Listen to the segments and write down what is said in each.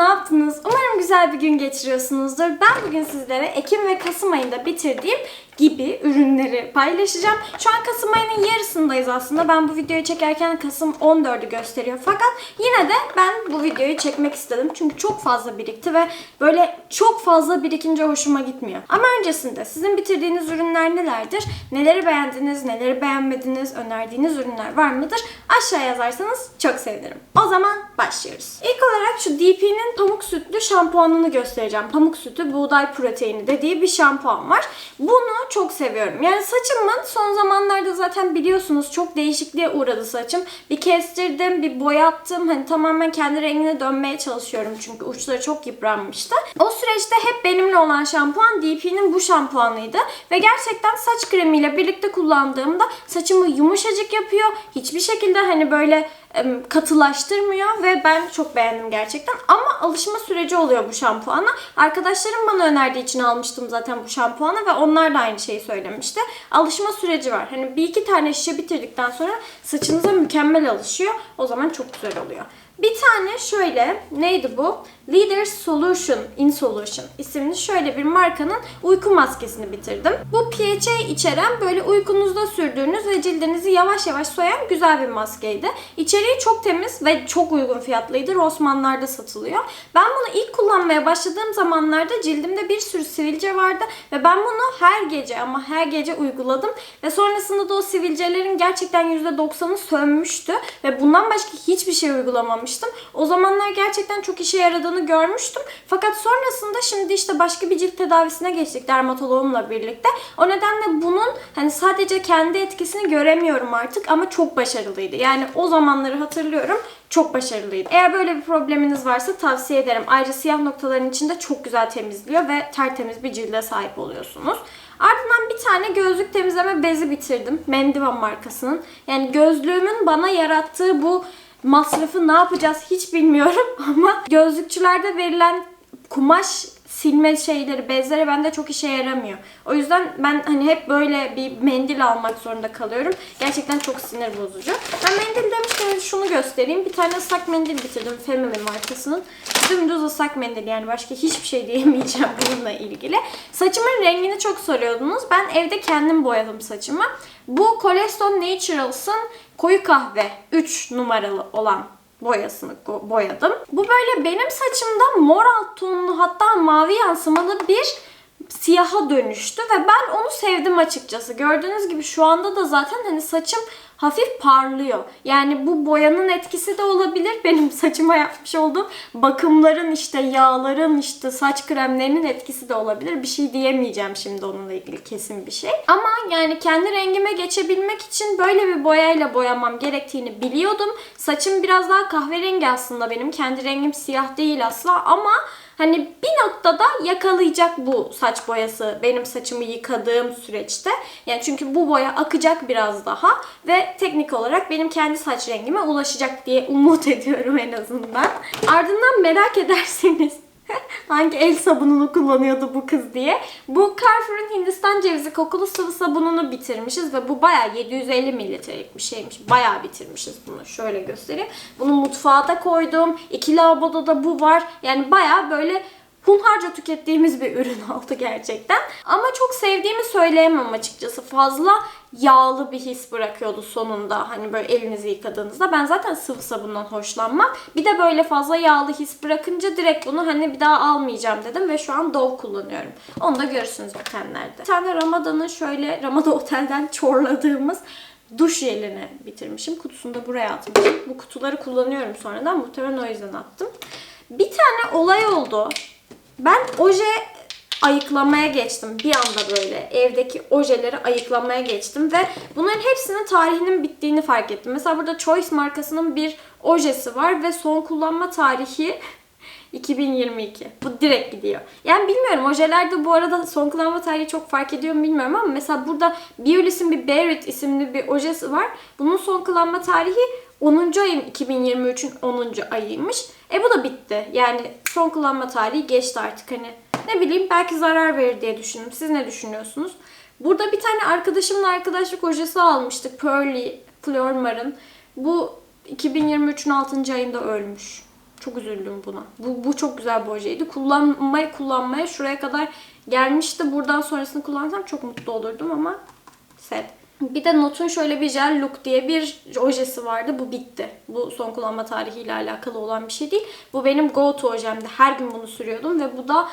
ne yaptınız? Umarım güzel bir gün geçiriyorsunuzdur. Ben bugün sizlere Ekim ve Kasım ayında bitirdiğim gibi ürünleri paylaşacağım. Şu an Kasım ayının yarısındayız aslında. Ben bu videoyu çekerken Kasım 14'ü gösteriyor. Fakat yine de ben bu videoyu çekmek istedim. Çünkü çok fazla birikti ve böyle çok fazla birikince hoşuma gitmiyor. Ama öncesinde sizin bitirdiğiniz ürünler nelerdir? Neleri beğendiniz, neleri beğenmediniz, önerdiğiniz ürünler var mıdır? Aşağıya yazarsanız çok sevinirim. O zaman başlıyoruz. İlk olarak şu DP'nin pamuk sütlü şampuanını göstereceğim. Pamuk sütü buğday proteini dediği bir şampuan var. Bunu çok seviyorum. Yani saçımın son zamanlarda zaten biliyorsunuz çok değişikliğe uğradı saçım. Bir kestirdim, bir boyattım. Hani tamamen kendi rengine dönmeye çalışıyorum çünkü uçları çok yıpranmıştı. O süreçte hep benimle olan şampuan DP'nin bu şampuanıydı. Ve gerçekten saç kremiyle birlikte kullandığımda saçımı yumuşacık yapıyor. Hiçbir şekilde hani böyle katılaştırmıyor ve ben çok beğendim gerçekten. Ama alışma süreci oluyor bu şampuana. Arkadaşlarım bana önerdiği için almıştım zaten bu şampuanı ve onlar da aynı şeyi söylemişti. Alışma süreci var. Hani bir iki tane şişe bitirdikten sonra saçınıza mükemmel alışıyor. O zaman çok güzel oluyor. Bir tane şöyle neydi bu? Leader Solution in Solution isimli şöyle bir markanın uyku maskesini bitirdim. Bu PHA içeren böyle uykunuzda sürdüğünüz ve cildinizi yavaş yavaş soyan güzel bir maskeydi. İçeriği çok temiz ve çok uygun fiyatlıydı. Rossmann'larda satılıyor. Ben bunu ilk kullanmaya başladığım zamanlarda cildimde bir sürü sivilce vardı ve ben bunu her gece ama her gece uyguladım ve sonrasında da o sivilcelerin gerçekten %90'ı sönmüştü ve bundan başka hiçbir şey uygulamamıştım. O zamanlar gerçekten çok işe yaradığını görmüştüm. Fakat sonrasında şimdi işte başka bir cilt tedavisine geçtik dermatoloğumla birlikte. O nedenle bunun hani sadece kendi etkisini göremiyorum artık ama çok başarılıydı. Yani o zamanları hatırlıyorum çok başarılıydı. Eğer böyle bir probleminiz varsa tavsiye ederim. Ayrıca siyah noktaların içinde çok güzel temizliyor ve tertemiz bir cilde sahip oluyorsunuz. Ardından bir tane gözlük temizleme bezi bitirdim. Mendiva markasının. Yani gözlüğümün bana yarattığı bu masrafı ne yapacağız hiç bilmiyorum ama gözlükçülerde verilen kumaş silme şeyleri, bezleri bende çok işe yaramıyor. O yüzden ben hani hep böyle bir mendil almak zorunda kalıyorum. Gerçekten çok sinir bozucu. Ben mendil demişken şunu göstereyim. Bir tane ıslak mendil bitirdim Feminine markasının. Dümdüz ıslak mendil yani başka hiçbir şey diyemeyeceğim bununla ilgili. Saçımın rengini çok soruyordunuz. Ben evde kendim boyadım saçımı. Bu Coleston Naturals'ın koyu kahve 3 numaralı olan boyasını boyadım. Bu böyle benim saçımda mor alt tonlu hatta mavi yansımalı bir siyaha dönüştü ve ben onu sevdim açıkçası. Gördüğünüz gibi şu anda da zaten hani saçım hafif parlıyor. Yani bu boyanın etkisi de olabilir. Benim saçıma yapmış olduğum bakımların işte yağların işte saç kremlerinin etkisi de olabilir. Bir şey diyemeyeceğim şimdi onunla ilgili kesin bir şey. Ama yani kendi rengime geçebilmek için böyle bir boyayla boyamam gerektiğini biliyordum. Saçım biraz daha kahverengi aslında benim. Kendi rengim siyah değil asla ama Hani bir noktada yakalayacak bu saç boyası benim saçımı yıkadığım süreçte. Yani çünkü bu boya akacak biraz daha ve teknik olarak benim kendi saç rengime ulaşacak diye umut ediyorum en azından. Ardından merak ederseniz hangi el sabununu kullanıyordu bu kız diye. Bu Carrefour'un Hindistan cevizi kokulu sıvı sabununu bitirmişiz ve bu bayağı 750 mililitrelik bir şeymiş. Bayağı bitirmişiz bunu. Şöyle göstereyim. Bunu mutfağa da koydum. İki lavaboda da bu var. Yani bayağı böyle hunharca tükettiğimiz bir ürün oldu gerçekten. Ama çok sevdiğimi söyleyemem açıkçası. Fazla yağlı bir his bırakıyordu sonunda. Hani böyle elinizi yıkadığınızda. Ben zaten sıvı sabundan hoşlanmam. Bir de böyle fazla yağlı his bırakınca direkt bunu hani bir daha almayacağım dedim ve şu an Dove kullanıyorum. Onu da görürsünüz bitenlerde. Bir tane Ramada'nın şöyle Ramada Otel'den çorladığımız duş jelini bitirmişim. Kutusunu da buraya atmışım. Bu kutuları kullanıyorum sonradan. Muhtemelen o yüzden attım. Bir tane olay oldu. Ben oje ayıklamaya geçtim. Bir anda böyle evdeki ojeleri ayıklamaya geçtim ve bunların hepsinin tarihinin bittiğini fark ettim. Mesela burada Choice markasının bir ojesi var ve son kullanma tarihi 2022. Bu direkt gidiyor. Yani bilmiyorum ojelerde bu arada son kullanma tarihi çok fark ediyor mu bilmiyorum ama mesela burada Biolis'in bir Barrett isimli bir ojesi var. Bunun son kullanma tarihi 10. ayın 2023'ün 10. ayıymış. E bu da bitti. Yani son kullanma tarihi geçti artık hani. Ne bileyim belki zarar verir diye düşündüm. Siz ne düşünüyorsunuz? Burada bir tane arkadaşımla arkadaşlık ojesi almıştık. Pearly Flormar'ın. Bu 2023'ün 6. ayında ölmüş. Çok üzüldüm buna. Bu, bu çok güzel bir ojeydi. Kullanmaya kullanmaya şuraya kadar gelmişti. Buradan sonrasını kullansam çok mutlu olurdum ama sad. Bir de Not'un şöyle bir jel look diye bir ojesi vardı. Bu bitti. Bu son kullanma tarihiyle alakalı olan bir şey değil. Bu benim go to ojemdi. Her gün bunu sürüyordum ve bu da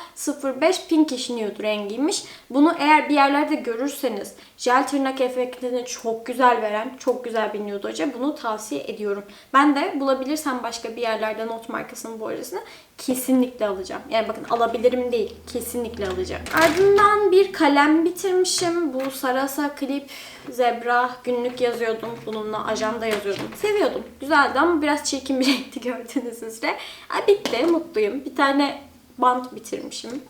05 Pinkish Nude rengiymiş. Bunu eğer bir yerlerde görürseniz jel tırnak efektini çok güzel veren, çok güzel bir nude oje. Bunu tavsiye ediyorum. Ben de bulabilirsem başka bir yerlerde Not markasının bu ojesini kesinlikle alacağım. Yani bakın alabilirim değil, kesinlikle alacağım. Ardından bir kalem bitirmişim. Bu Sarasa Clip Zebra günlük yazıyordum. Bununla ajanda yazıyordum. Seviyordum. Güzeldi ama biraz çirkin bir renkti gördüğünüz üzere. Ay bitti, mutluyum. Bir tane bant bitirmişim.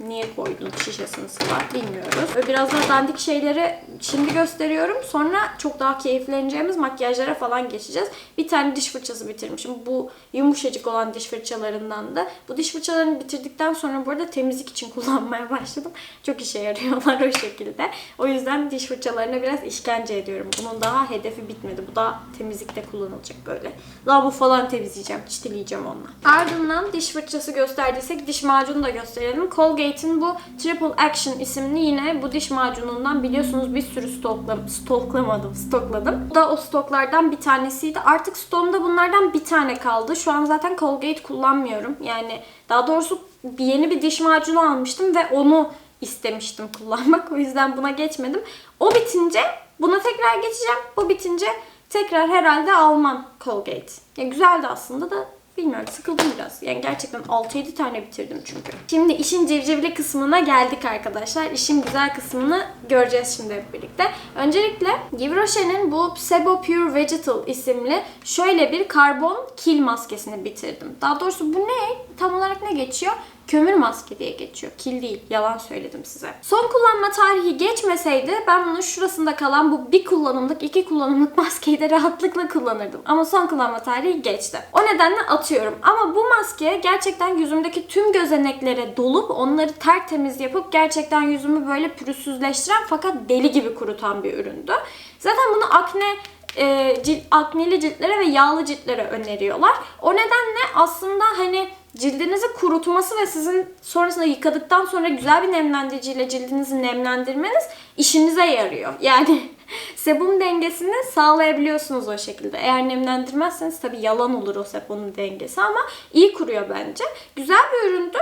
Niye koydum şişesini var bilmiyoruz. Ve biraz daha dandik şeyleri şimdi gösteriyorum. Sonra çok daha keyifleneceğimiz makyajlara falan geçeceğiz. Bir tane diş fırçası bitirmişim. Bu yumuşacık olan diş fırçalarından da. Bu diş fırçalarını bitirdikten sonra bu arada temizlik için kullanmaya başladım. Çok işe yarıyorlar o şekilde. O yüzden diş fırçalarına biraz işkence ediyorum. Bunun daha hedefi bitmedi. Bu da temizlikte kullanılacak böyle. Lavabo falan temizleyeceğim. Çitileyeceğim onunla. Ardından diş fırçası gösterdiysek diş macunu da gösterelim. Colgate'in bu Triple Action isimli yine bu diş macunundan biliyorsunuz bir sürü stokla, stoklamadım, stokladım. Bu da o stoklardan bir tanesiydi. Artık stoğumda bunlardan bir tane kaldı. Şu an zaten Colgate kullanmıyorum. Yani daha doğrusu yeni bir diş macunu almıştım ve onu istemiştim kullanmak. O yüzden buna geçmedim. O bitince buna tekrar geçeceğim. Bu bitince tekrar herhalde almam Colgate. Ya güzeldi aslında da Bilmiyorum sıkıldım biraz. Yani gerçekten 6-7 tane bitirdim çünkü. Şimdi işin civcivli kısmına geldik arkadaşlar. İşin güzel kısmını göreceğiz şimdi hep birlikte. Öncelikle Yves Rocher'in bu Sebo Pure Vegetal isimli şöyle bir karbon kil maskesini bitirdim. Daha doğrusu bu ne? Tam olarak ne geçiyor? Kömür maske diye geçiyor. Kil değil. Yalan söyledim size. Son kullanma tarihi geçmeseydi ben bunun şurasında kalan bu bir kullanımlık, iki kullanımlık maskeyi de rahatlıkla kullanırdım. Ama son kullanma tarihi geçti. O nedenle atıyorum. Ama bu maske gerçekten yüzümdeki tüm gözeneklere dolup onları tertemiz yapıp gerçekten yüzümü böyle pürüzsüzleştiren fakat deli gibi kurutan bir üründü. Zaten bunu akne e, cilt, akneli ciltlere ve yağlı ciltlere öneriyorlar. O nedenle aslında hani cildinizi kurutması ve sizin sonrasında yıkadıktan sonra güzel bir nemlendiriciyle cildinizi nemlendirmeniz işinize yarıyor. Yani sebum dengesini sağlayabiliyorsunuz o şekilde. Eğer nemlendirmezseniz tabii yalan olur o sebum dengesi ama iyi kuruyor bence. Güzel bir üründü.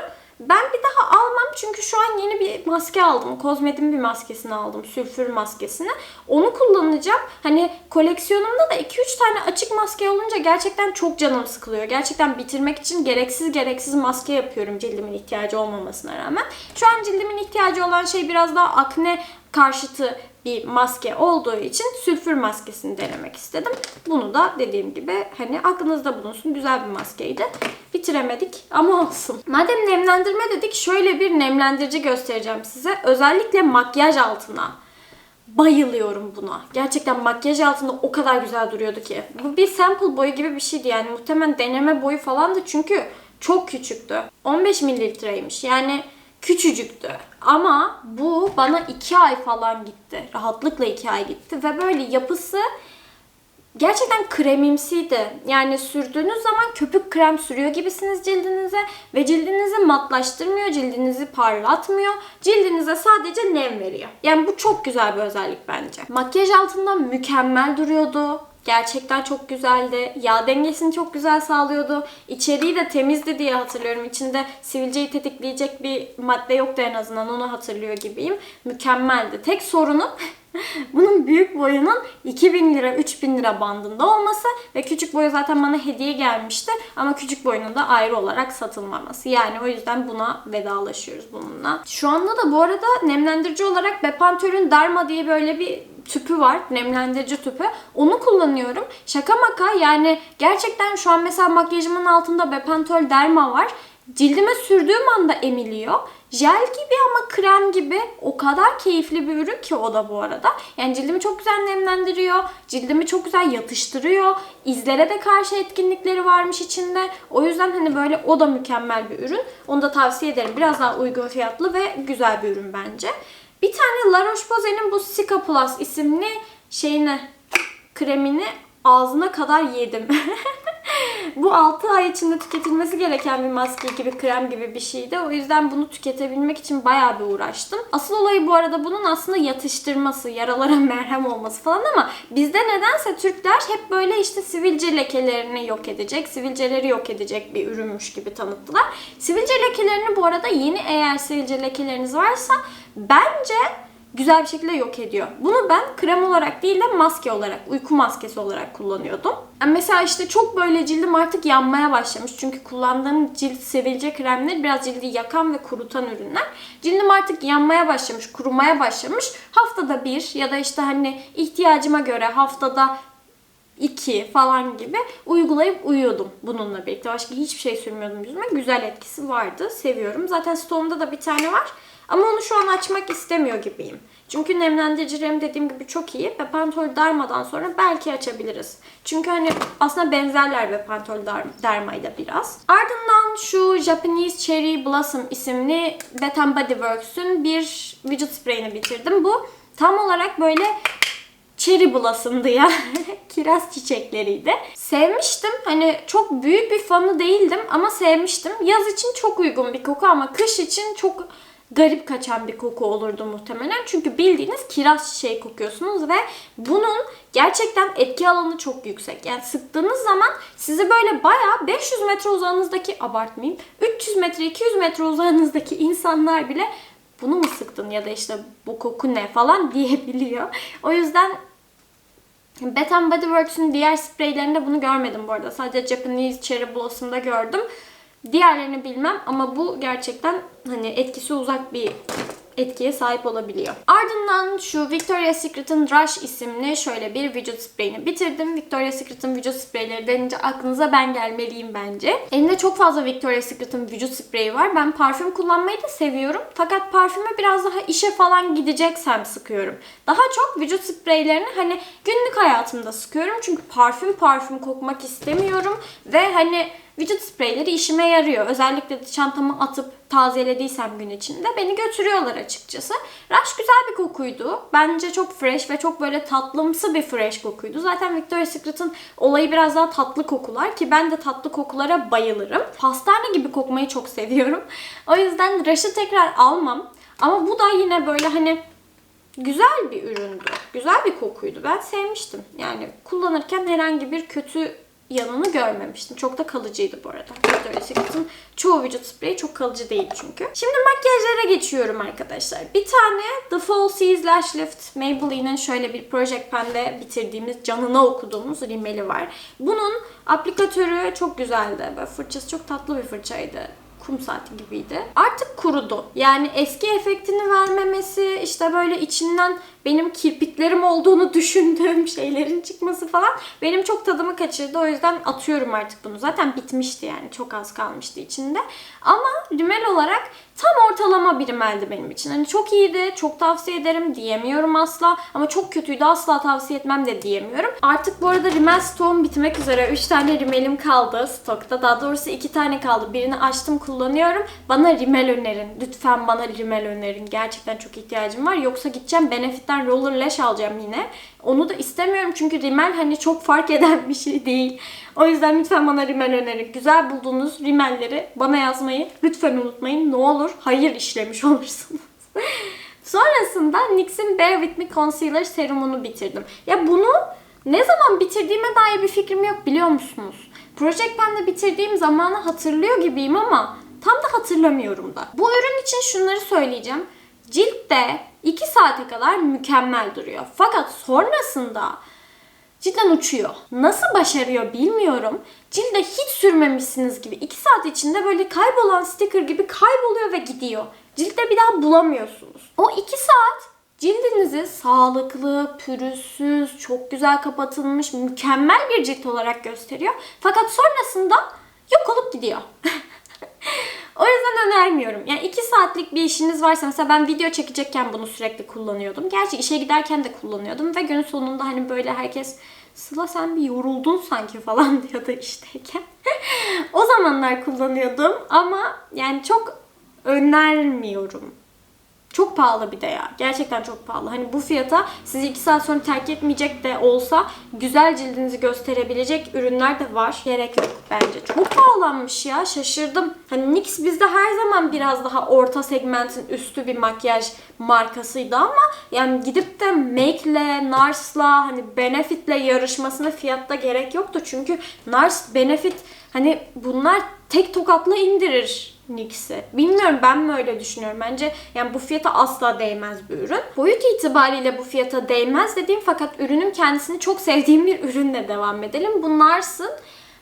Ben bir daha almam çünkü şu an yeni bir maske aldım. Kozmetin bir maskesini aldım. Sülfür maskesini. Onu kullanacağım. Hani koleksiyonumda da 2-3 tane açık maske olunca gerçekten çok canım sıkılıyor. Gerçekten bitirmek için gereksiz gereksiz maske yapıyorum cildimin ihtiyacı olmamasına rağmen. Şu an cildimin ihtiyacı olan şey biraz daha akne karşıtı bir maske olduğu için sülfür maskesini denemek istedim. Bunu da dediğim gibi hani aklınızda bulunsun. Güzel bir maskeydi. Bitiremedik ama olsun. Madem nemlendirme dedik şöyle bir nemlendirici göstereceğim size. Özellikle makyaj altına. Bayılıyorum buna. Gerçekten makyaj altında o kadar güzel duruyordu ki. Bu bir sample boyu gibi bir şeydi yani. Muhtemelen deneme boyu falandı çünkü çok küçüktü. 15 mililitreymiş. Yani küçücüktü. Ama bu bana 2 ay falan gitti. Rahatlıkla 2 ay gitti. Ve böyle yapısı gerçekten kremimsiydi. Yani sürdüğünüz zaman köpük krem sürüyor gibisiniz cildinize ve cildinizi matlaştırmıyor, cildinizi parlatmıyor. Cildinize sadece nem veriyor. Yani bu çok güzel bir özellik bence. Makyaj altında mükemmel duruyordu. Gerçekten çok güzeldi. Yağ dengesini çok güzel sağlıyordu. İçeriği de temizdi diye hatırlıyorum. İçinde sivilceyi tetikleyecek bir madde yoktu en azından. Onu hatırlıyor gibiyim. Mükemmeldi. Tek sorunu bunun büyük boyunun 2000 lira 3000 lira bandında olması ve küçük boyu zaten bana hediye gelmişti ama küçük boyunun da ayrı olarak satılmaması. Yani o yüzden buna vedalaşıyoruz bununla. Şu anda da bu arada nemlendirici olarak Bepantol'ün Derma diye böyle bir tüpü var. Nemlendirici tüpü. Onu kullanıyorum. Şaka maka yani gerçekten şu an mesela makyajımın altında Bepantol Derma var. Cildime sürdüğüm anda emiliyor. Jel gibi ama krem gibi o kadar keyifli bir ürün ki o da bu arada. Yani cildimi çok güzel nemlendiriyor. Cildimi çok güzel yatıştırıyor. İzlere de karşı etkinlikleri varmış içinde. O yüzden hani böyle o da mükemmel bir ürün. Onu da tavsiye ederim. Biraz daha uygun fiyatlı ve güzel bir ürün bence. Bir tane La Roche-Posay'nin bu Cica Plus isimli şeyini, kremini ağzına kadar yedim. Bu 6 ay içinde tüketilmesi gereken bir maske gibi krem gibi bir şeydi. O yüzden bunu tüketebilmek için bayağı bir uğraştım. Asıl olayı bu arada bunun aslında yatıştırması, yaralara merhem olması falan ama bizde nedense Türkler hep böyle işte sivilce lekelerini yok edecek, sivilceleri yok edecek bir ürünmüş gibi tanıttılar. Sivilce lekelerini bu arada yeni eğer sivilce lekeleriniz varsa bence güzel bir şekilde yok ediyor. Bunu ben krem olarak değil de maske olarak, uyku maskesi olarak kullanıyordum. Yani mesela işte çok böyle cildim artık yanmaya başlamış. Çünkü kullandığım cilt sivilce kremleri biraz cildi yakan ve kurutan ürünler. Cildim artık yanmaya başlamış, kurumaya başlamış. Haftada bir ya da işte hani ihtiyacıma göre haftada 2 falan gibi uygulayıp uyuyordum bununla birlikte. Başka hiçbir şey sürmüyordum yüzüme. Güzel etkisi vardı. Seviyorum. Zaten stoğumda da bir tane var. Ama onu şu an açmak istemiyor gibiyim. Çünkü nemlendiricilerim dediğim gibi çok iyi. Ve Pantol Derma'dan sonra belki açabiliriz. Çünkü hani aslında benzerler ve Pantol Dar- Derma'yla biraz. Ardından şu Japanese Cherry Blossom isimli Bath Body Works'ün bir vücut spreyini bitirdim. Bu tam olarak böyle cherry blossom'dı ya. Kiraz çiçekleriydi. Sevmiştim. Hani çok büyük bir fanı değildim ama sevmiştim. Yaz için çok uygun bir koku ama kış için çok garip kaçan bir koku olurdu muhtemelen. Çünkü bildiğiniz kiraz çiçeği kokuyorsunuz ve bunun gerçekten etki alanı çok yüksek. Yani sıktığınız zaman sizi böyle bayağı 500 metre uzağınızdaki abartmayayım 300 metre 200 metre uzağınızdaki insanlar bile bunu mu sıktın ya da işte bu koku ne falan diyebiliyor. O yüzden Bath and Body Works'ün diğer spreylerinde bunu görmedim bu arada. Sadece Japanese Cherry Blossom'da gördüm. Diğerlerini bilmem ama bu gerçekten hani etkisi uzak bir etkiye sahip olabiliyor. Ardından şu Victoria's Secret'ın Rush isimli şöyle bir vücut spreyini bitirdim. Victoria's Secret'ın vücut spreyleri denince aklınıza ben gelmeliyim bence. Elimde çok fazla Victoria's Secret'ın vücut spreyi var. Ben parfüm kullanmayı da seviyorum. Fakat parfüme biraz daha işe falan gideceksem sıkıyorum. Daha çok vücut spreylerini hani günlük hayatımda sıkıyorum. Çünkü parfüm parfüm kokmak istemiyorum. Ve hani vücut spreyleri işime yarıyor. Özellikle de çantama atıp tazelediysem gün içinde beni götürüyorlar açıkçası. Rush güzel bir kokuydu. Bence çok fresh ve çok böyle tatlımsı bir fresh kokuydu. Zaten Victoria's Secret'ın olayı biraz daha tatlı kokular ki ben de tatlı kokulara bayılırım. Pastane gibi kokmayı çok seviyorum. O yüzden Rush'ı tekrar almam. Ama bu da yine böyle hani güzel bir üründü. Güzel bir kokuydu. Ben sevmiştim. Yani kullanırken herhangi bir kötü yanını görmemiştim. Çok da kalıcıydı bu arada. Victoria's çoğu vücut spreyi çok kalıcı değil çünkü. Şimdi makyajlara geçiyorum arkadaşlar. Bir tane The Falsies Lash Lift Maybelline'in şöyle bir Project Pen'de bitirdiğimiz, canına okuduğumuz rimeli var. Bunun aplikatörü çok güzeldi. Böyle fırçası çok tatlı bir fırçaydı kum saati gibiydi. Artık kurudu. Yani eski efektini vermemesi, işte böyle içinden benim kirpiklerim olduğunu düşündüğüm şeylerin çıkması falan benim çok tadımı kaçırdı. O yüzden atıyorum artık bunu. Zaten bitmişti yani. Çok az kalmıştı içinde. Ama rimel olarak tam ortalama bir rimeldi benim için. Hani çok iyiydi, çok tavsiye ederim diyemiyorum asla. Ama çok kötüydü asla tavsiye etmem de diyemiyorum. Artık bu arada rimel stoğum bitmek üzere. 3 tane rimelim kaldı stokta. Daha doğrusu 2 tane kaldı. Birini açtım kullanıyorum. Bana rimel önerin. Lütfen bana rimel önerin. Gerçekten çok ihtiyacım var. Yoksa gideceğim Benefit'ten Roller Lash alacağım yine. Onu da istemiyorum çünkü rimel hani çok fark eden bir şey değil. O yüzden lütfen bana rimel önerin. Güzel bulduğunuz rimelleri bana yazmayı lütfen unutmayın. Ne olur hayır işlemiş olursunuz. Sonrasında NYX'in Bare With Me Concealer serumunu bitirdim. Ya bunu ne zaman bitirdiğime dair bir fikrim yok biliyor musunuz? Project Pen'de bitirdiğim zamanı hatırlıyor gibiyim ama tam da hatırlamıyorum da. Bu ürün için şunları söyleyeceğim. Ciltte 2 saate kadar mükemmel duruyor. Fakat sonrasında cidden uçuyor. Nasıl başarıyor bilmiyorum. Cilde hiç sürmemişsiniz gibi 2 saat içinde böyle kaybolan sticker gibi kayboluyor ve gidiyor. Ciltte bir daha bulamıyorsunuz. O 2 saat cildinizi sağlıklı, pürüzsüz, çok güzel kapatılmış, mükemmel bir cilt olarak gösteriyor. Fakat sonrasında yok olup gidiyor. O yüzden önermiyorum. Yani 2 saatlik bir işiniz varsa mesela ben video çekecekken bunu sürekli kullanıyordum. Gerçi işe giderken de kullanıyordum ve günün sonunda hani böyle herkes Sıla sen bir yoruldun sanki falan diyordu işteyken. o zamanlar kullanıyordum ama yani çok önermiyorum. Çok pahalı bir de ya. Gerçekten çok pahalı. Hani bu fiyata sizi 2 saat sonra terk etmeyecek de olsa güzel cildinizi gösterebilecek ürünler de var. Gerek yok bence. Çok pahalanmış ya. Şaşırdım. Hani NYX bizde her zaman biraz daha orta segmentin üstü bir makyaj markasıydı ama yani gidip de Make'le, Nars'la, hani Benefit'le yarışmasına fiyatta gerek yoktu. Çünkü Nars, Benefit hani bunlar tek tokatla indirir NYX'i. Bilmiyorum ben mi öyle düşünüyorum. Bence yani bu fiyata asla değmez bir ürün. Boyut itibariyle bu fiyata değmez dediğim fakat ürünün kendisini çok sevdiğim bir ürünle devam edelim. Bu Nars'ın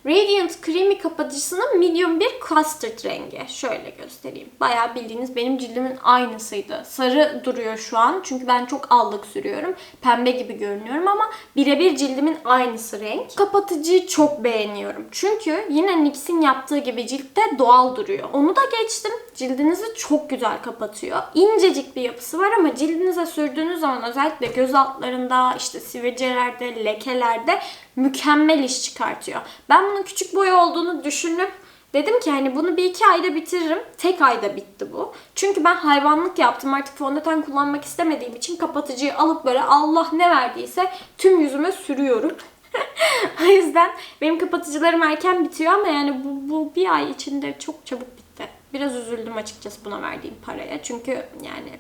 Radiant Creamy kapatıcısının medium bir custard rengi. Şöyle göstereyim. Bayağı bildiğiniz benim cildimin aynısıydı. Sarı duruyor şu an çünkü ben çok allık sürüyorum. Pembe gibi görünüyorum ama birebir cildimin aynısı renk. Kapatıcıyı çok beğeniyorum. Çünkü yine NYX'in yaptığı gibi ciltte doğal duruyor. Onu da geçtim. Cildinizi çok güzel kapatıyor. İncecik bir yapısı var ama cildinize sürdüğünüz zaman özellikle göz altlarında, işte sivilcelerde, lekelerde mükemmel iş çıkartıyor. Ben bunun küçük boy olduğunu düşünüp dedim ki hani bunu bir iki ayda bitiririm. Tek ayda bitti bu. Çünkü ben hayvanlık yaptım. Artık fondöten kullanmak istemediğim için kapatıcıyı alıp böyle Allah ne verdiyse tüm yüzüme sürüyorum. o yüzden benim kapatıcılarım erken bitiyor ama yani bu, bu bir ay içinde çok çabuk bitti. Biraz üzüldüm açıkçası buna verdiğim paraya. Çünkü yani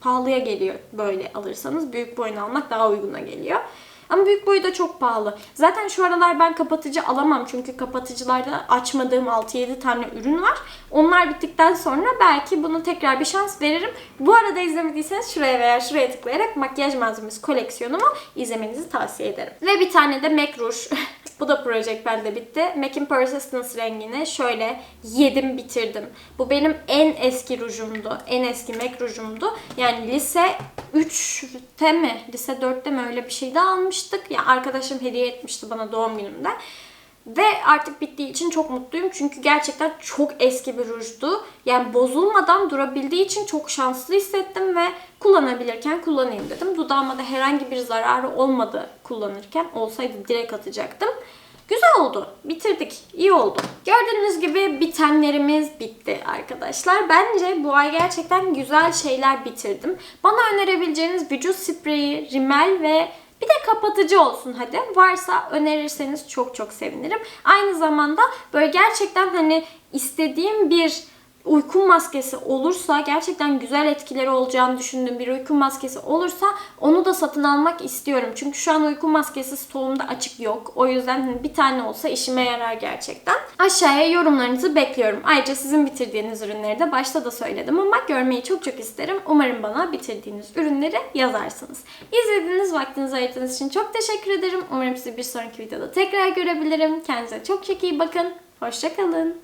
pahalıya geliyor böyle alırsanız. Büyük boyunu almak daha uyguna geliyor. Ama büyük boyu da çok pahalı. Zaten şu aralar ben kapatıcı alamam çünkü kapatıcılarda açmadığım 6-7 tane ürün var. Onlar bittikten sonra belki bunu tekrar bir şans veririm. Bu arada izlemediyseniz şuraya veya şuraya tıklayarak makyaj malzemesi koleksiyonumu izlemenizi tavsiye ederim. Ve bir tane de MAC Rouge. Bu da Project bende bitti. MAC'in Persistence rengini şöyle yedim bitirdim. Bu benim en eski rujumdu. En eski MAC rujumdu. Yani lise 3'te mi? Lise 4'te mi öyle bir şey de almıştık. Ya arkadaşım hediye etmişti bana doğum günümde. Ve artık bittiği için çok mutluyum. Çünkü gerçekten çok eski bir rujdu. Yani bozulmadan durabildiği için çok şanslı hissettim ve kullanabilirken kullanayım dedim. Dudağıma da herhangi bir zararı olmadı kullanırken. Olsaydı direkt atacaktım. Güzel oldu. Bitirdik. İyi oldu. Gördüğünüz gibi bitenlerimiz bitti arkadaşlar. Bence bu ay gerçekten güzel şeyler bitirdim. Bana önerebileceğiniz vücut spreyi, rimel ve bir de kapatıcı olsun hadi. Varsa önerirseniz çok çok sevinirim. Aynı zamanda böyle gerçekten hani istediğim bir uyku maskesi olursa gerçekten güzel etkileri olacağını düşündüğüm bir uyku maskesi olursa onu da satın almak istiyorum. Çünkü şu an uyku maskesi stoğumda açık yok. O yüzden hani bir tane olsa işime yarar gerçekten. Aşağıya yorumlarınızı bekliyorum. Ayrıca sizin bitirdiğiniz ürünleri de başta da söyledim ama görmeyi çok çok isterim. Umarım bana bitirdiğiniz ürünleri yazarsınız. İzlediğiniz vaktinizi ayırdığınız için çok teşekkür ederim. Umarım sizi bir sonraki videoda tekrar görebilirim. Kendinize çok çok iyi bakın. Hoşçakalın.